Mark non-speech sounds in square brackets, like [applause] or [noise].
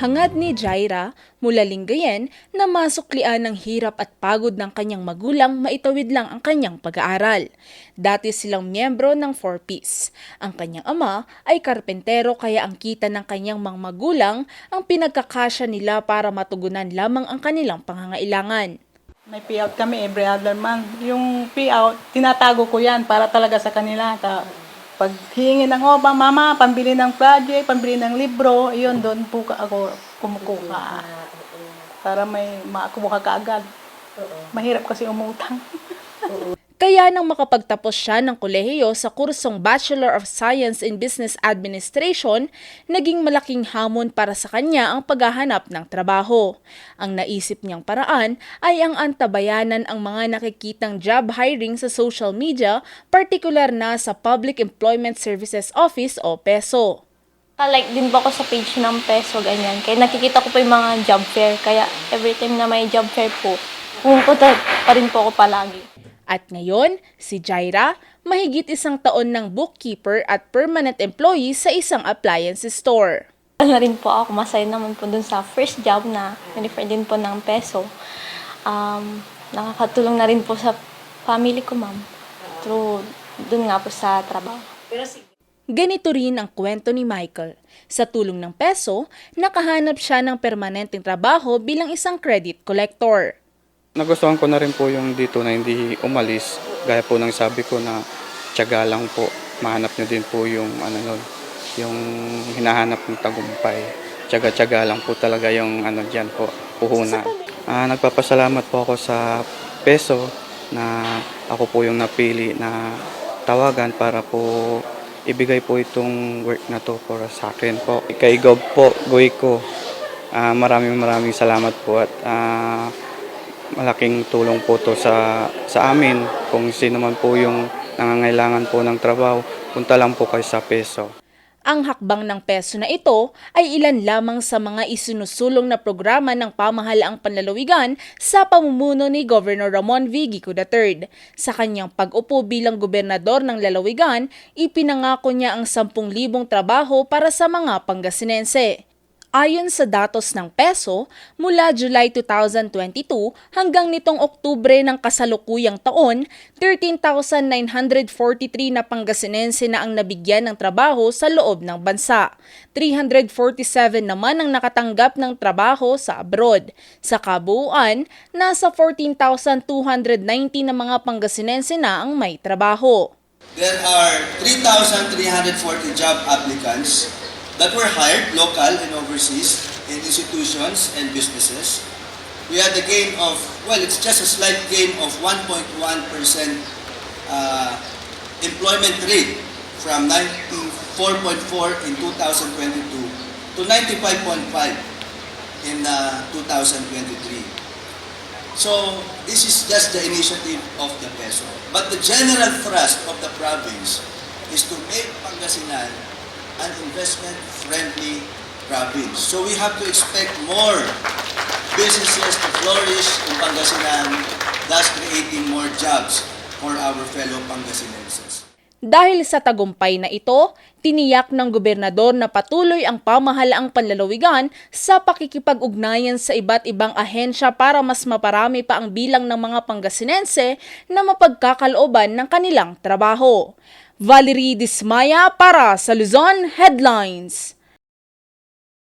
Hangad ni Jaira mula Lingayen na masuklian ng hirap at pagod ng kanyang magulang maitawid lang ang kanyang pag-aaral. Dati silang miyembro ng 4Ps. Ang kanyang ama ay karpentero kaya ang kita ng kanyang mga magulang ang pinagkakasya nila para matugunan lamang ang kanilang pangangailangan. May payout kami every other month. Yung payout, tinatago ko yan para talaga sa kanila. Ta pag hihingi ng oba, mama, pambili ng project, pambili ng libro, yun, doon po ka ako kumukuha. Para may makakuha ka agad. Mahirap kasi umutang. [laughs] Kaya nang makapagtapos siya ng kolehiyo sa kursong Bachelor of Science in Business Administration, naging malaking hamon para sa kanya ang paghahanap ng trabaho. Ang naisip niyang paraan ay ang antabayanan ang mga nakikitang job hiring sa social media, partikular na sa Public Employment Services Office o PESO. Like din po ako sa page ng Peso, ganyan. Kaya nakikita ko po yung mga job fair. Kaya every time na may job fair po, pumupunta pa rin po ako palagi. At ngayon, si Jaira, mahigit isang taon ng bookkeeper at permanent employee sa isang appliance store. Ano rin po ako, masaya naman po dun sa first job na refer din po ng Peso. Um, nakakatulong na rin po sa family ko, ma'am. Through dun nga po sa trabaho. Ganito rin ang kwento ni Michael. Sa tulong ng peso, nakahanap siya ng permanenteng trabaho bilang isang credit collector. Nagustuhan ko na rin po yung dito na hindi umalis. Gaya po ng sabi ko na tiyaga lang po. Mahanap niyo din po yung ano nun, yung hinahanap ng tagumpay. Tiyaga-tiyaga lang po talaga yung ano diyan po, puhunan. Ah, nagpapasalamat po ako sa peso na ako po yung napili na tawagan para po ibigay po itong work na to para sa akin po. Kay Gob po, Goy ko, ah, maraming maraming salamat po at ah, malaking tulong po to sa, sa amin. Kung sino man po yung nangangailangan po ng trabaho, punta lang po kayo sa peso. Ang hakbang ng peso na ito ay ilan lamang sa mga isinusulong na programa ng pamahalaang panlalawigan sa pamumuno ni Governor Ramon V. Gico III. Sa kanyang pag-upo bilang gobernador ng lalawigan, ipinangako niya ang 10,000 trabaho para sa mga Pangasinense. Ayon sa datos ng peso, mula July 2022 hanggang nitong Oktubre ng kasalukuyang taon, 13,943 na Pangasinense na ang nabigyan ng trabaho sa loob ng bansa. 347 naman ang nakatanggap ng trabaho sa abroad. Sa kabuuan, nasa 14,290 na mga Pangasinense na ang may trabaho. There are 3,340 job applicants that were hired local and overseas in institutions and businesses. We had a gain of, well, it's just a slight gain of 1.1% uh, employment rate from 94.4 in 2022 to 95.5 in uh, 2023. So this is just the initiative of the peso. But the general thrust of the province is to make Pangasinan an investment-friendly province. So we have to expect more businesses to flourish in Pangasinan, thus creating more jobs for our fellow Pangasinenses. Dahil sa tagumpay na ito, tiniyak ng gobernador na patuloy ang pamahalaang panlalawigan sa pakikipag-ugnayan sa iba't ibang ahensya para mas maparami pa ang bilang ng mga Pangasinense na mapagkakalooban ng kanilang trabaho. Valerie Dismaya para sa Luzon Headlines.